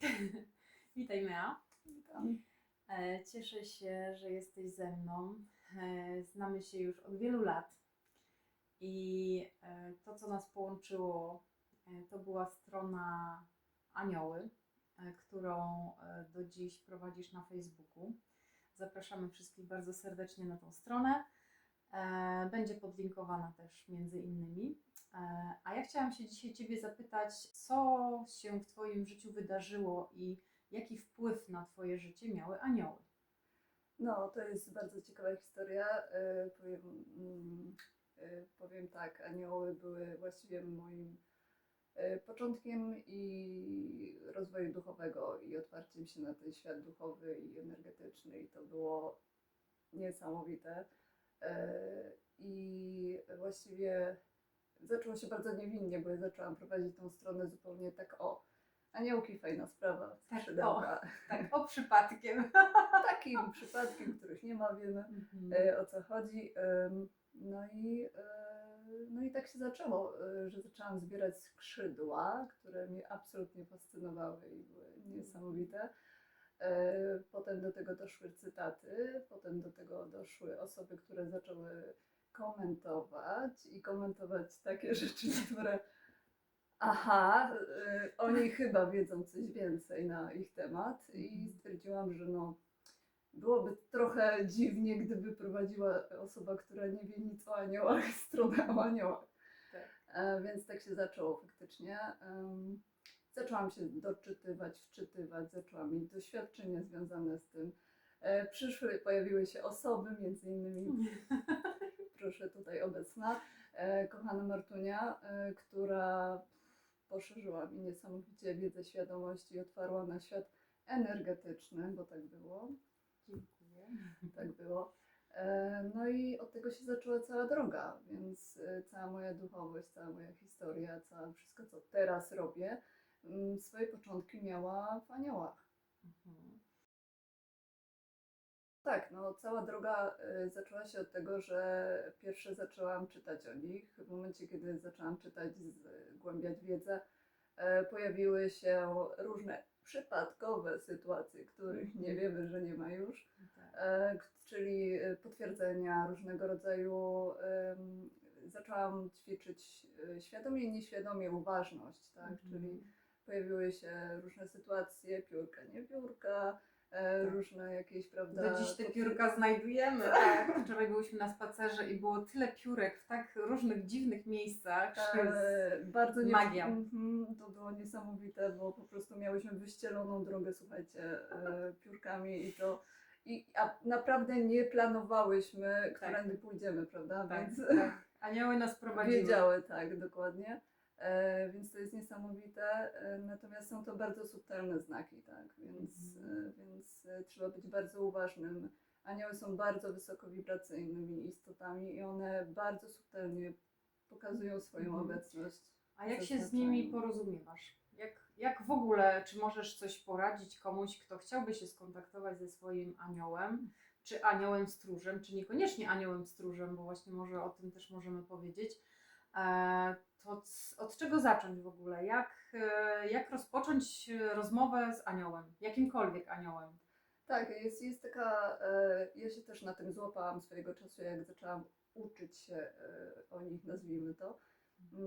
Witaj Mea. Witam. E, Cieszę się, że jesteś ze mną. E, Znamy się już od wielu lat i e, to, co nas połączyło, to była strona Anioły, którą do dziś prowadzisz na Facebooku. Zapraszamy wszystkich bardzo serdecznie na tą stronę. Będzie podlinkowana też między innymi. E, A ja chciałam się dzisiaj Ciebie zapytać, co się w Twoim życiu wydarzyło i jaki wpływ na Twoje życie miały anioły? No, to jest bardzo ciekawa historia. E, powiem, mm, e, powiem tak, anioły były właściwie moim początkiem i rozwoju duchowego i otwarciem się na ten świat duchowy i energetyczny i to było niesamowite. I właściwie zaczęło się bardzo niewinnie, bo ja zaczęłam prowadzić tą stronę zupełnie tak o. Aniołki, fajna sprawa, Tak, skrzydełka. Tak, o przypadkiem. takim przypadkiem, których nie ma, wiemy Mhm. e, o co chodzi. No i, e, no i tak się zaczęło, e, że zaczęłam zbierać skrzydła, które mnie absolutnie fascynowały i były niesamowite. Potem do tego doszły cytaty, potem do tego doszły osoby, które zaczęły komentować i komentować takie rzeczy, które aha, e, oni chyba wiedzą coś więcej na ich temat i stwierdziłam, że no byłoby trochę dziwnie, gdyby prowadziła osoba, która nie wie nic o aniołach, stronę o aniołach. Tak. E, więc tak się zaczęło faktycznie. Em, zaczęłam się doczytywać, wczytywać, zaczęłam mieć doświadczenia związane z tym. E, przyszły, pojawiły się osoby, między innymi proszę tutaj obecna, e, kochana Martunia, e, która poszerzyła mi niesamowicie wiedzę, świadomość i otwarła na świat energetyczny, bo tak było, Dziękuję. tak było. E, No i od tego się zaczęła cała droga, więc cała moja duchowość, cała moja historia, całe wszystko, co teraz robię, mm, swoje początki miała w aniołach. Mhm. Tak, no cała droga y, zaczęła się od tego, że pierwsze zaczęłam czytać o nich. W momencie, kiedy zaczęłam czytać, zgłębiać wiedzę, e, pojawiły się różne przypadkowe sytuacje, których nie wiemy, że nie ma już, Tak. e, czyli y, potwierdzenia różnego rodzaju. Zaczęłam ćwiczyć świadomie i nieświadomie uważność, tak? Mhm. Czyli pojawiły się różne sytuacje, piórka, nie piórka, e, Tak. różne jakieś, prawda? Do dziś te piórka znajdujemy. Tak. Wczoraj byliśmy na spacerze i było tyle piórek w tak różnych dziwnych miejscach. E, bardzo nie... magia. Mhm, to było niesamowite, bo po prostu miałyśmy wyścieloną drogę, słuchajcie, e, piórkami i to. I a naprawdę nie planowałyśmy, którędy pójdziemy, prawda? Tak, Więc tak. Anioły nas prowadziły. wiedziały, tak, dokładnie. E, więc to jest niesamowite. E, natomiast są to bardzo subtelne znaki, tak? Więc, Mhm. e, więc trzeba być bardzo uważnym. Anioły są bardzo wysokowibracyjnymi istotami i one bardzo subtelnie pokazują swoją Mhm. obecność. A jak się z nimi porozumiewasz? Jak, jak w ogóle, czy możesz coś poradzić komuś, kto chciałby się skontaktować ze swoim aniołem, czy aniołem stróżem, czy niekoniecznie aniołem stróżem, bo właśnie może o tym też możemy powiedzieć. E, to od czego zacząć w ogóle? Jak, e, jak rozpocząć e, rozmowę z aniołem? Jakimkolwiek aniołem? Tak, jest, jest taka, ja się też na tym złapałam swojego czasu, jak zaczęłam uczyć się o nich, nazwijmy to,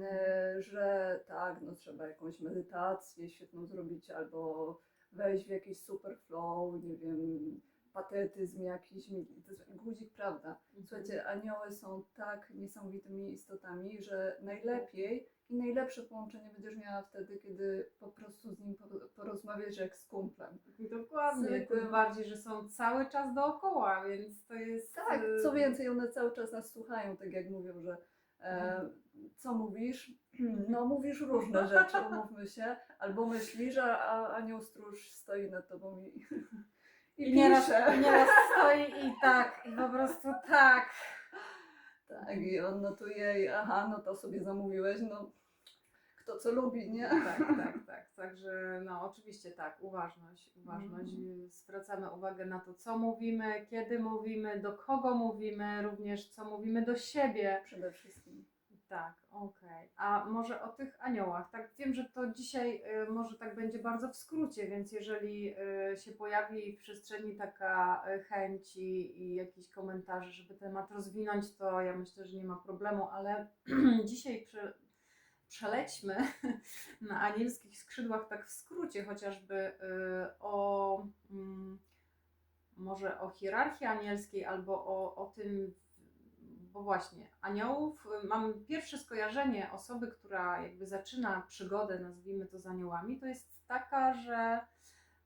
e, że tak, no trzeba jakąś medytację świetną zrobić albo wejść w jakiś super flow, nie wiem, patetyzm jakiś, to jest guzik, prawda? Słuchajcie, anioły są tak niesamowitymi istotami, że najlepiej i najlepsze połączenie będziesz miała wtedy, kiedy po prostu z nim por- porozmawiasz jak z kumplem. Dokładnie, tym bardziej, że są cały czas dookoła, więc to jest... Tak, e, co więcej, one cały czas nas słuchają, tak jak mówią, że e, Mhm. co mówisz? No mówisz różne rzeczy, umówmy się, albo myślisz, a anioł stróż stoi nad tobą i, i, I nieraz, pisze. i nieraz stoi i tak, i po prostu tak. Tak, i on notuje, i aha, no to sobie zamówiłeś, no kto co lubi, nie? Tak, tak, tak. Także no oczywiście tak, uważność, uważność. Mhm. Zwracamy uwagę na to, co mówimy, kiedy mówimy, do kogo mówimy, również co mówimy do siebie. Przede wszystkim. Tak, okej. A może o tych aniołach. Tak wiem, że to dzisiaj y, może tak będzie bardzo w skrócie, więc jeżeli y, się pojawi w przestrzeni taka y, chęć i, i jakieś komentarze, żeby temat rozwinąć, to ja myślę, że nie ma problemu, ale dzisiaj prze, przelećmy na anielskich skrzydłach tak w skrócie chociażby o mm, może o hierarchii anielskiej albo o, o tym, bo właśnie aniołów, y, mam pierwsze skojarzenie osoby, która jakby zaczyna przygodę, nazwijmy to z aniołami, to jest taka, że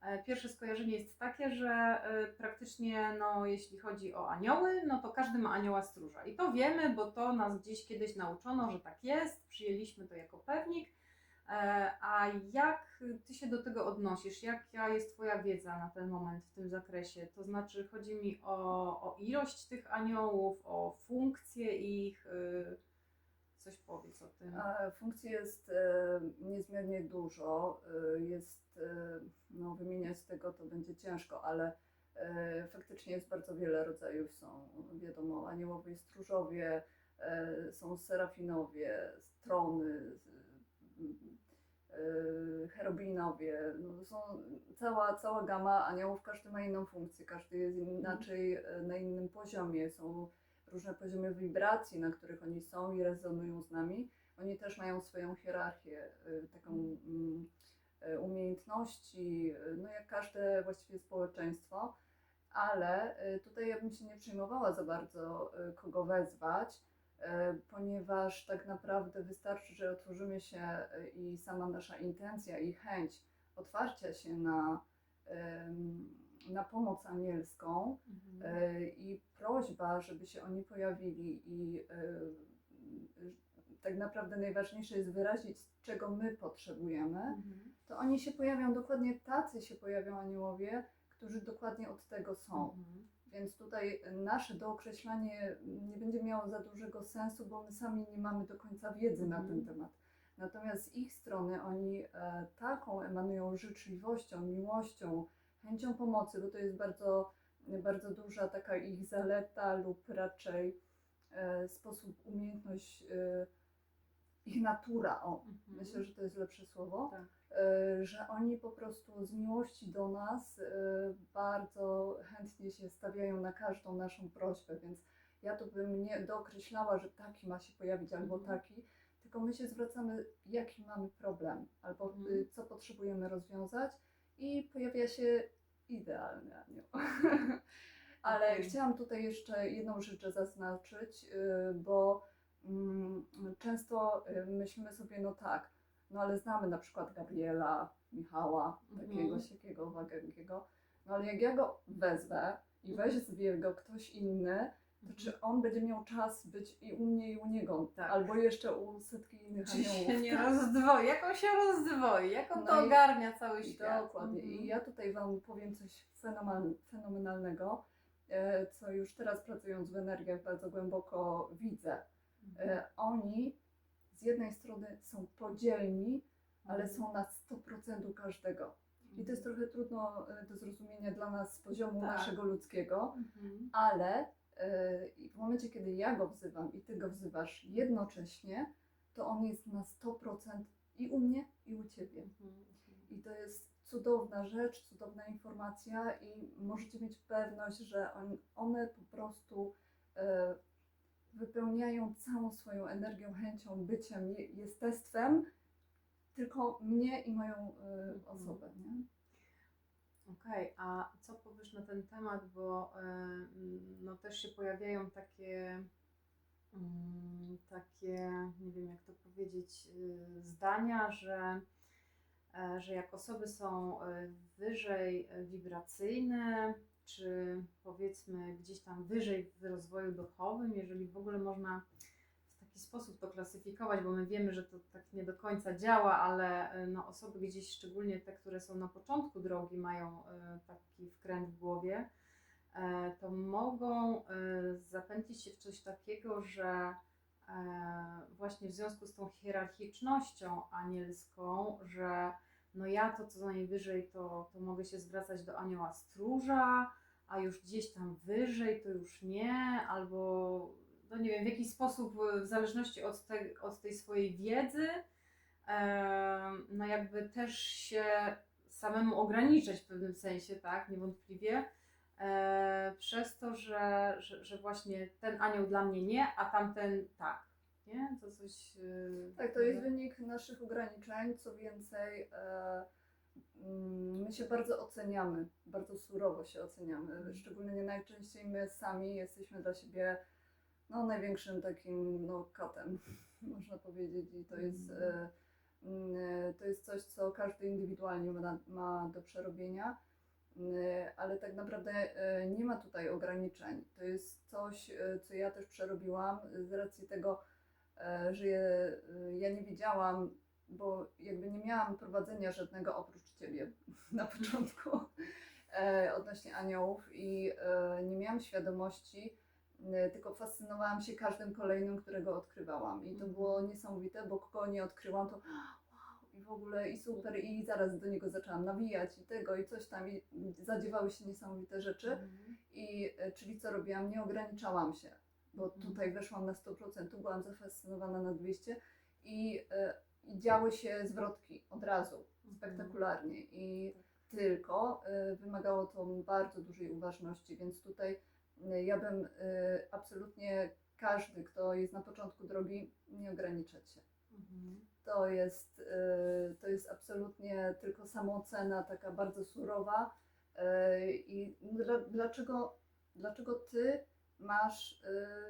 e, pierwsze skojarzenie jest takie, że e, praktycznie no, jeśli chodzi o anioły, no to każdy ma anioła stróża. I to wiemy, bo to nas gdzieś kiedyś nauczono, że tak jest, przyjęliśmy to jako pewnik. E, A jak ty się do tego odnosisz? Jaka jest Twoja wiedza na ten moment w tym zakresie? To znaczy, chodzi mi o, o ilość tych aniołów, o funkcję ich. y, Coś powiedz o tym. A Funkcji jest e, niezmiernie dużo. e, Jest, e, no wymieniać tego to będzie ciężko, ale e, faktycznie jest bardzo wiele rodzajów. Są, wiadomo, aniołowie stróżowie, e, są serafinowie, strony, e, cherubinowie. No, są cała, cała gama aniołów, każdy ma inną funkcję, każdy jest inaczej e, na innym poziomie. Są różne poziomy wibracji, na których oni są i rezonują z nami. Oni też mają swoją hierarchię, y, taką mm, y, umiejętności, y, no jak każde właściwie społeczeństwo, ale y, tutaj ja bym się nie przejmowała za bardzo, y, kogo wezwać, y, ponieważ tak naprawdę wystarczy, że otworzymy się y, i sama nasza intencja i chęć otwarcia się na, na pomoc anielską, Mhm. E, i prośba, żeby się oni pojawili i e, tak naprawdę najważniejsze jest wyrazić, czego my potrzebujemy, Mhm. to oni się pojawią dokładnie tacy się pojawią aniołowie, którzy dokładnie od tego są. Mhm. Więc tutaj nasze dookreślanie nie będzie miało za dużego sensu, bo my sami nie mamy do końca wiedzy na ten Mhm. temat. Natomiast z ich strony oni e, taką emanują życzliwością, miłością, chęcią pomocy, bo to jest bardzo, bardzo duża taka ich zaleta lub raczej e, sposób, umiejętność, e, ich natura, o, Mhm. myślę, że to jest lepsze słowo, Tak. E, że oni po prostu z miłości do nas e, bardzo chętnie się stawiają na każdą naszą prośbę, więc ja tu bym nie dookreślała, że taki ma się pojawić albo Mhm. taki, tylko my się zwracamy, jaki mamy problem, albo Mhm. y, co potrzebujemy rozwiązać i pojawia się idealny anioł. Ale Okej. chciałam tutaj jeszcze jedną rzecz zaznaczyć, y, bo mm, często y, myślimy sobie, no tak, no ale znamy na przykład Gabriela, Michała, Mhm. takiego, siakiego, wagiego, no ale jak ja go wezwę i weźmie go ktoś inny, to Mhm. czy on będzie miał czas być i u mnie, i u niego, Tak. albo jeszcze u setki innych Czy się aniołów. nie rozdwoi? Jak on się rozdwoi? Jak on No to i- ogarnia cały świat? Dokładnie. Mhm. I ja tutaj Wam powiem coś fenomen, fenomenalnego, e, co już teraz pracując w energiach bardzo głęboko widzę. Mhm. E, Oni z jednej strony są podzielni, ale Mhm. są na 100% u każdego. I to jest trochę trudno e, do zrozumienia dla nas z poziomu Tak. naszego ludzkiego, Mhm. ale e, w momencie, kiedy ja go wzywam i Ty go wzywasz jednocześnie, to on jest na 100% i u mnie, i u Ciebie. Mhm. I to jest cudowna rzecz, cudowna informacja i możecie mieć pewność, że on, one po prostu e, wypełniają całą swoją energią, chęcią, byciem, je- jestestwem, tylko mnie i moją e, osobę. Nie? Okej, a co powiesz na ten temat, bo y, no, też się pojawiają takie, mm, takie, nie wiem jak to powiedzieć, y, zdania, że, e, że jak osoby są y, wyżej y, wibracyjne, czy powiedzmy gdzieś tam wyżej w rozwoju duchowym, jeżeli w ogóle można w taki sposób to klasyfikować, bo my wiemy, że to tak nie do końca działa, ale y, no, osoby gdzieś, szczególnie te, które są na początku drogi, mają y, taki wkręt w głowie, e, to mogą zapędzić się w coś takiego, że e, właśnie w związku z tą hierarchicznością anielską, że no ja to co najwyżej to, to mogę się zwracać do anioła stróża, a już gdzieś tam wyżej to już nie, albo no nie wiem, w jakiś sposób, y, w zależności od, te, od tej swojej wiedzy, no jakby też się samemu ograniczać w pewnym sensie, tak, niewątpliwie, e, przez to, że, że, że właśnie ten anioł dla mnie nie, a tamten tak, nie? To coś... y, Tak, to jest wynik naszych ograniczeń. Co więcej, e, mm, my się bardzo oceniamy, bardzo surowo się oceniamy. Szczególnie najczęściej my sami jesteśmy dla siebie no, największym takim no, kotem, można powiedzieć. I to jest, e, mm, to jest coś, co każdy indywidualnie ma, ma do przerobienia. Mm, Ale tak naprawdę e, nie ma tutaj ograniczeń. To jest coś, e, co ja też przerobiłam z racji tego, e, że je- e, ja nie wiedziałam, bo jakby nie miałam prowadzenia żadnego oprócz ciebie na początku e, odnośnie aniołów i e, nie miałam świadomości, e, tylko fascynowałam się każdym kolejnym, którego odkrywałam. I to Mhm. było niesamowite, bo kogo nie odkryłam, to wow, i w ogóle i super, i zaraz do niego zaczęłam nawijać i tego, i coś tam, i zadziewały się niesamowite rzeczy. Mhm. I e, czyli co robiłam? Nie ograniczałam się, bo Mhm. tutaj weszłam na 100%, tu byłam zafascynowana na 200 i, e, i działy się zwrotki od razu, Mhm. spektakularnie. I tylko e, wymagało to bardzo dużej uważności, więc tutaj ja bym e, absolutnie każdy, kto jest na początku drogi, nie ograniczać się. Mhm. To jest, to jest absolutnie tylko samoocena, taka bardzo surowa. I dla, dlaczego, dlaczego ty masz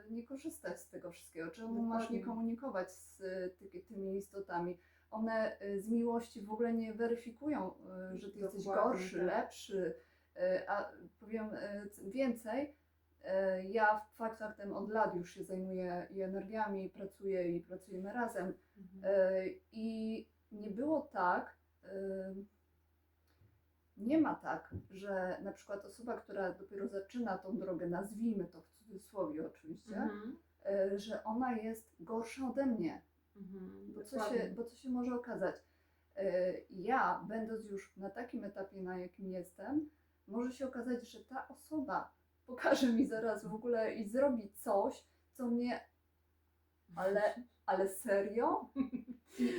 y, nie korzystać z tego wszystkiego? Czemu masz Dokładnie. nie komunikować z y, ty, tymi istotami? One y, z miłości w ogóle nie weryfikują, y, że ty jesteś Dokładnie, gorszy, tak. lepszy. Y, A powiem y, więcej, y, ja fakt faktem od lat już się zajmuję i energiami, i pracuję i pracujemy razem. Mhm. I nie było tak, nie ma tak, że na przykład osoba, która dopiero zaczyna tą drogę, nazwijmy to w cudzysłowie oczywiście, Mhm. e, że ona jest gorsza ode mnie. Mhm. Bo co, się, bo co się może okazać? E, Ja, będąc już na takim etapie, na jakim jestem, może się okazać, że ta osoba pokaże mi zaraz w ogóle i zrobi coś, co mnie ale, ale serio? I,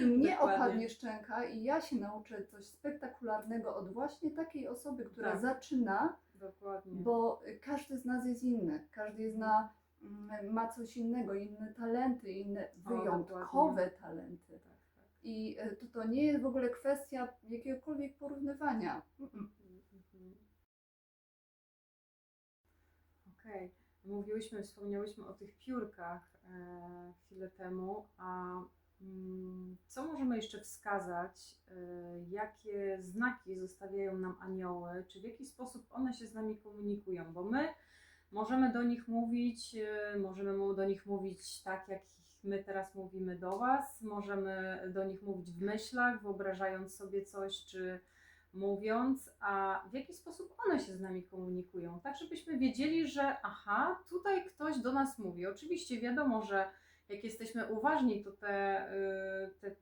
I mnie opadnie szczęka i ja się nauczę coś spektakularnego od właśnie takiej osoby, która Tak. zaczyna, Dokładnie. bo każdy z nas jest inny, każdy zna, mm, ma coś innego, inne talenty, inne O, wyjątkowe talenty. Tak, tak. I e, to, to nie jest w ogóle kwestia jakiegokolwiek porównywania. Mm-mm. Mhm. Okej. Mówiłyśmy, wspomniałyśmy o tych piórkach e, chwilę temu, a mm, jeszcze wskazać, e, jakie znaki zostawiają nam anioły, czy w jaki sposób one się z nami komunikują, bo my możemy do nich mówić, e, możemy do nich mówić tak, jak my teraz mówimy do Was, możemy do nich mówić w myślach, wyobrażając sobie coś, czy mówiąc, a w jaki sposób one się z nami komunikują, tak żebyśmy wiedzieli, że aha, tutaj ktoś do nas mówi. Oczywiście wiadomo, że jak jesteśmy uważni, to te, y, te,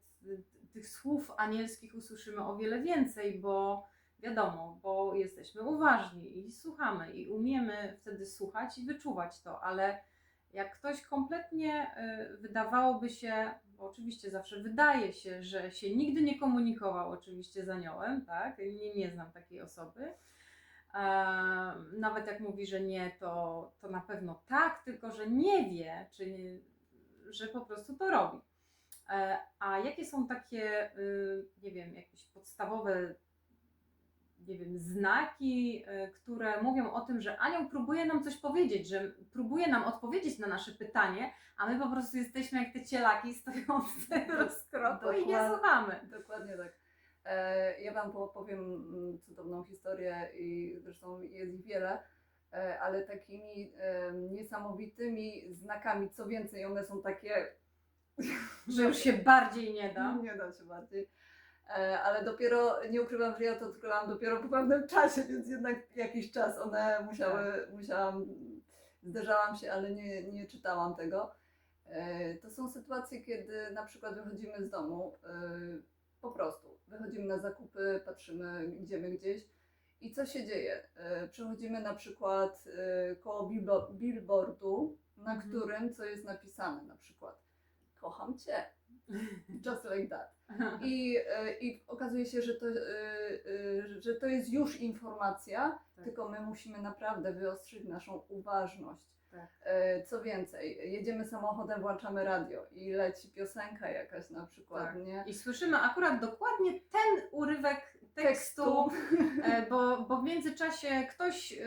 tych słów anielskich usłyszymy o wiele więcej, bo wiadomo, bo jesteśmy uważni i słuchamy i umiemy wtedy słuchać i wyczuwać to, ale jak ktoś kompletnie y, wydawałoby się, bo oczywiście zawsze wydaje się, że się nigdy nie komunikował oczywiście z aniołem, tak? Nie, nie znam takiej osoby. Nawet jak mówi, że nie, to, to na pewno tak, tylko że nie wie, czy że po prostu to robi. E, a jakie są takie, y, nie wiem, jakieś podstawowe nie wiem, znaki, y, które mówią o tym, że anioł próbuje nam coś powiedzieć, że próbuje nam odpowiedzieć na nasze pytanie, a my po prostu jesteśmy jak te cielaki stojące w rozkroku i nie słuchamy. Dokładnie tak. E, Ja Wam opowiem mm, cudowną historię i zresztą jest ich wiele, e, ale takimi niesamowitymi znakami, co więcej, one są takie, Że już się bardziej nie da. nie da się bardziej, E, ale dopiero, nie ukrywam, że ja to odkryłam dopiero po pewnym czasie, więc jednak jakiś czas one musiały, musiałam, zderzałam się, ale nie, nie czytałam tego. E, To są sytuacje, kiedy na przykład wychodzimy z domu, e, po prostu wychodzimy na zakupy, patrzymy, idziemy gdzieś i co się dzieje? Przechodzimy na przykład koło billboardu na Mhm. którym co jest napisane, na przykład kocham cię, just like that. I, e, I okazuje się, że to, e, e, że to jest już informacja, Tak. tylko my musimy naprawdę wyostrzyć naszą uważność. Tak. Co więcej, jedziemy samochodem, włączamy radio i leci piosenka jakaś na przykład, Tak. nie? I słyszymy akurat dokładnie ten urywek tekstu, e, bo, bo w międzyczasie ktoś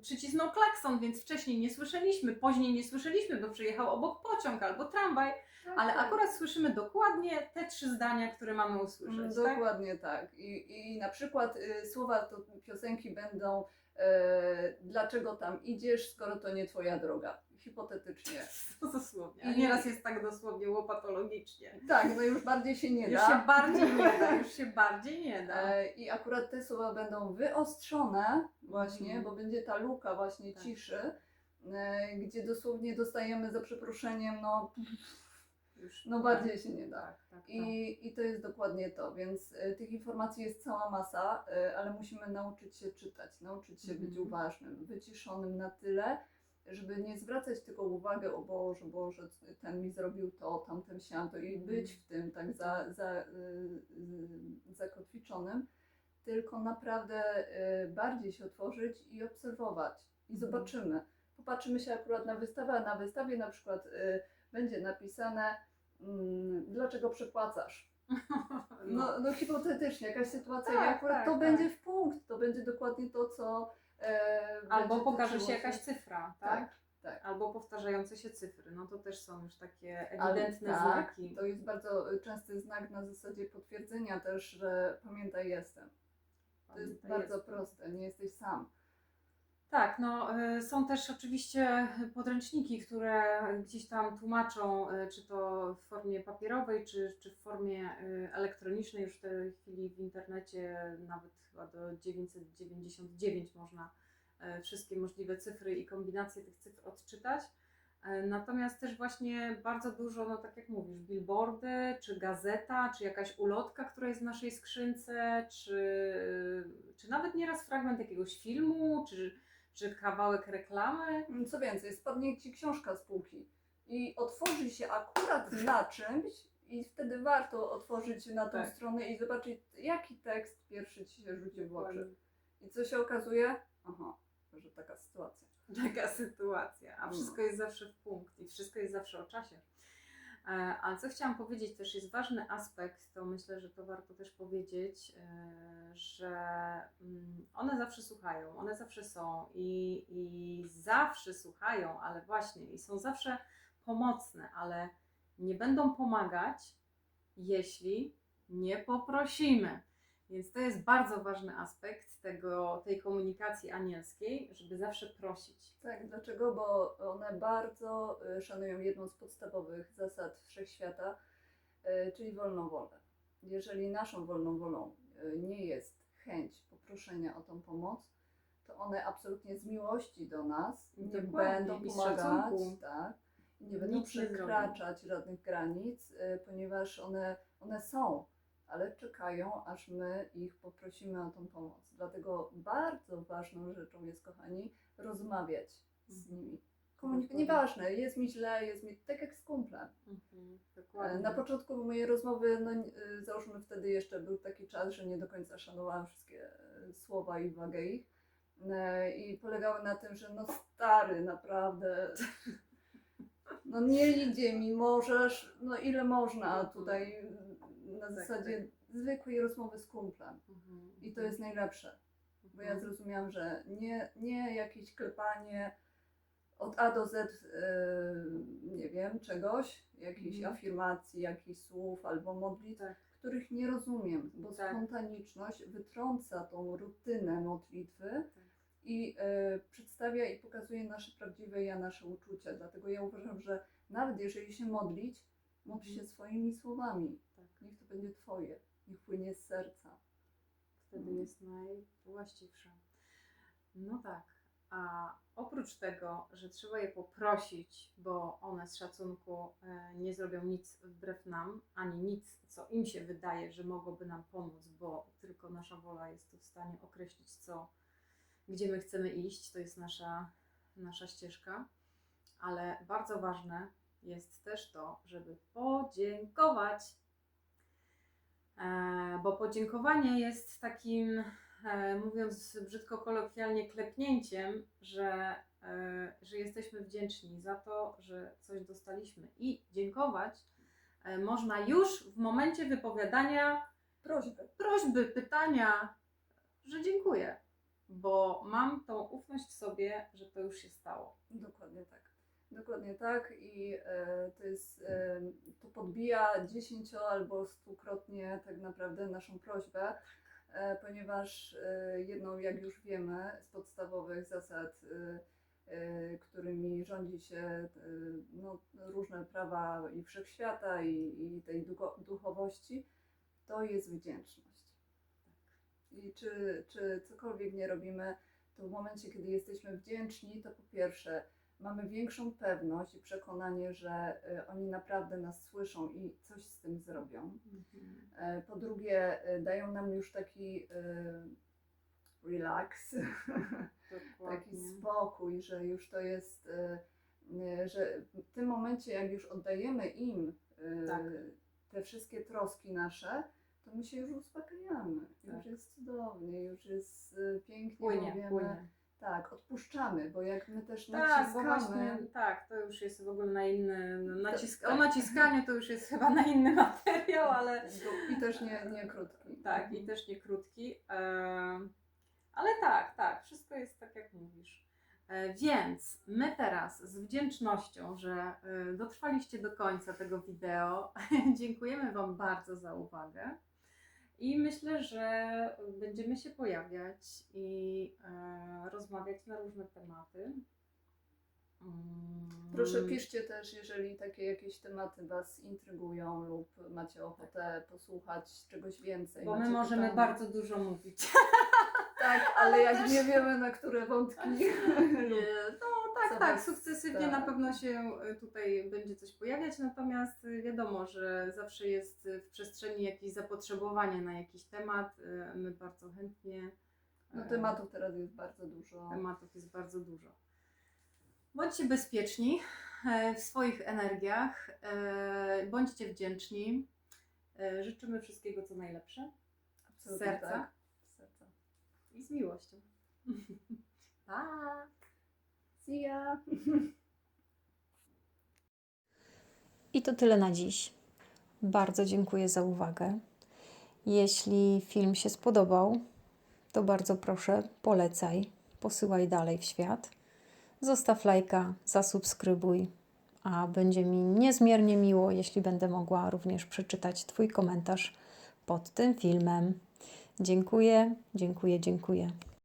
przycisnął klakson, więc wcześniej nie słyszeliśmy, później nie słyszeliśmy, bo przyjechał obok pociąg albo tramwaj, Tak, ale tak. akurat słyszymy dokładnie te trzy zdania, które mamy usłyszeć. Tak? Dokładnie tak. I, I na przykład y, słowa to piosenki będą e, dlaczego tam idziesz, skoro to nie twoja droga. Hipotetycznie. Dosłownie. I- nieraz jest tak dosłownie łopatologicznie. Tak, no już bardziej się nie Już da. się bardziej nie da, już się bardziej nie da. E, I akurat te słowa będą wyostrzone właśnie, Mhm. bo będzie ta luka właśnie Tak. ciszy, e, gdzie dosłownie dostajemy za przeproszeniem, no, Już, no bardziej się nie da. Tak, tak, tak. I, I to jest dokładnie to, więc e, tych informacji jest cała masa, ale musimy nauczyć się czytać, nauczyć się być Mhm. uważnym, wyciszonym na tyle, żeby nie zwracać tylko uwagę, o Boże, Boże, ten mi zrobił to, tamten siamto i Mhm. być w tym tak za, za, y, y, zakotwiczonym, tylko naprawdę y, bardziej się otworzyć i obserwować. I Mhm. zobaczymy. Popatrzymy się akurat na wystawę, a na wystawie na przykład będzie napisane, mm, dlaczego przepłacasz. No, no hipotetycznie, jakaś sytuacja i Tak, akurat tak, to tak. będzie w punkt, to będzie dokładnie to, co Albo będzie pokaże się jakaś cyfra, tak? Tak, tak. Albo powtarzające się cyfry. No to też są już takie ewidentne tak, znaki. To jest bardzo y, częsty znak na zasadzie potwierdzenia też, że pamiętaj jestem. To jest Pamiętaj, bardzo jest. proste, nie jesteś sam. Tak, no y, są też oczywiście podręczniki, które gdzieś tam tłumaczą, y, czy to w formie papierowej, czy, czy w formie y, elektronicznej. Już w tej chwili w internecie nawet chyba do 999 można wszystkie możliwe cyfry i kombinacje tych cyfr odczytać. Natomiast też właśnie bardzo dużo, no tak jak mówisz, billboardy, czy gazeta, czy jakaś ulotka, która jest w naszej skrzynce, czy, czy nawet nieraz fragment jakiegoś filmu, czy, czy kawałek reklamy. Mm, Co więcej, spadnie ci książka z półki i otworzy się akurat na czymś i wtedy warto otworzyć na tą Tak. stronę i zobaczyć, jaki tekst pierwszy ci się rzuci w oczy. I co się okazuje? Aha, że taka sytuacja. Taka sytuacja, a No. wszystko jest zawsze w punkt i wszystko jest zawsze o czasie. E, Ale co chciałam powiedzieć, też jest ważny aspekt, to myślę, że to warto też powiedzieć, e, że mm, one zawsze słuchają, one zawsze są i, i zawsze słuchają, ale właśnie i są zawsze pomocne, ale nie będą pomagać, jeśli nie poprosimy. Więc to jest bardzo ważny aspekt tego, tej komunikacji anielskiej, żeby zawsze prosić. Tak, dlaczego? Bo one bardzo y, szanują jedną z podstawowych zasad wszechświata, y, czyli wolną wolę. Jeżeli naszą wolną wolą y, nie jest chęć poproszenia o tą pomoc, to one absolutnie z miłości do nas nie będą pomagać, tak, nie będą przekraczać żadnych granic, ponieważ one, one są, ale czekają, aż my ich poprosimy o tą pomoc. Dlatego bardzo ważną rzeczą jest, kochani, rozmawiać z Mhm. nimi. Komunik- nieważne, jest mi źle, jest mi tak jak z kumplem. Mhm, E, dokładnie. Na początku mojej rozmowy, no, y, załóżmy wtedy jeszcze był taki czas, że nie do końca szanowałam wszystkie e, słowa i wagę ich. E, I polegały na tym, że no stary, naprawdę, no nie idzie mi, możesz, no ile można tutaj y, na Tak, zasadzie zwykłej rozmowy z kumplem. Mhm, I to mhm, jest najlepsze. Bo ja mhm. zrozumiałam, że nie, nie jakieś klepanie od A do Z, yy, nie wiem, czegoś, jakichś Mhm. afirmacji, jakichś słów albo modlitw, Tak. których nie rozumiem, bo Tak. spontaniczność wytrąca tą rutynę modlitwy Tak. i yy, przedstawia i pokazuje nasze prawdziwe ja, nasze uczucia. Dlatego ja uważam, że nawet jeżeli się modlić, módl się swoimi słowami. Niech to będzie Twoje, niech płynie z serca. Wtedy Mhm. jest najwłaściwsza. No tak. A oprócz tego, że trzeba je poprosić, bo one z szacunku e, nie zrobią nic wbrew nam, ani nic, co im się wydaje, że mogłoby nam pomóc, bo tylko nasza wola jest tu w stanie określić, co, gdzie my chcemy iść, to jest nasza, nasza ścieżka. ale bardzo ważne jest też to, żeby podziękować. E, bo podziękowanie jest takim, e, mówiąc brzydko kolokwialnie, klepnięciem, że, e, że jesteśmy wdzięczni za to, że coś dostaliśmy. I dziękować można już w momencie wypowiadania Prośby. prośby, pytania, że dziękuję, bo mam tą ufność w sobie, że to już się stało. Dokładnie tak. Dokładnie tak i e, to jest, e, to podbija dziesięcio albo stukrotnie tak naprawdę naszą prośbę, e, ponieważ jedną, jak już wiemy, z podstawowych zasad, którymi rządzi się no, różne prawa i wszechświata i, i tej ducho, duchowości, to jest wdzięczność. I czy, czy cokolwiek nie robimy, to w momencie, kiedy jesteśmy wdzięczni, to po pierwsze mamy większą pewność i przekonanie, że y, oni naprawdę nas słyszą i coś z tym zrobią. E, Po drugie, y, dają nam już taki y, relax, taki spokój, że już to jest, y, y, że w tym momencie, jak już oddajemy im y, Tak. te wszystkie troski nasze, to my się już uspokajamy. Już Tak. jest cudownie, już jest y, pięknie, Płynie, wiemy, płynie. Tak, odpuszczamy, bo jak my też Tak, naciskamy, właśnie, tak, to już jest w ogóle na inny, nacisk- tak. o naciskaniu to już jest chyba na inny materiał, ale i też nie, nie krótki. tak, i też nie krótki. Ale tak, tak, wszystko jest tak jak mówisz. E, Więc my teraz z wdzięcznością, że e, dotrwaliście do końca tego wideo, dziękujemy Wam bardzo za uwagę. I myślę, że będziemy się pojawiać i e, rozmawiać na różne tematy. Mm. Proszę piszcie też, jeżeli takie jakieś tematy Was intrygują lub macie ochotę posłuchać czegoś więcej. Bo my możemy pytania. bardzo dużo mówić. Tak, ale jak nie wiemy na które wątki lub No tak, Co tak, sukcesywnie na tak. pewno się y, tutaj będzie coś pojawiać, natomiast y, wiadomo, że zawsze jest y, w przestrzeni jakieś zapotrzebowanie na jakiś temat. My bardzo chętnie. no, e, tematów teraz jest bardzo dużo. Tematów jest bardzo dużo. Bądźcie bezpieczni e, w swoich energiach, e, bądźcie wdzięczni. E, Życzymy wszystkiego co najlepsze Absolutnie serca tak. I z miłością. Pa! See ya! I to tyle na dziś. Bardzo dziękuję za uwagę. Jeśli film się spodobał, to bardzo proszę, polecaj, posyłaj dalej w świat. Zostaw lajka, zasubskrybuj, a będzie mi niezmiernie miło, jeśli będę mogła również przeczytać Twój komentarz pod tym filmem. Dziękuję, dziękuję, dziękuję.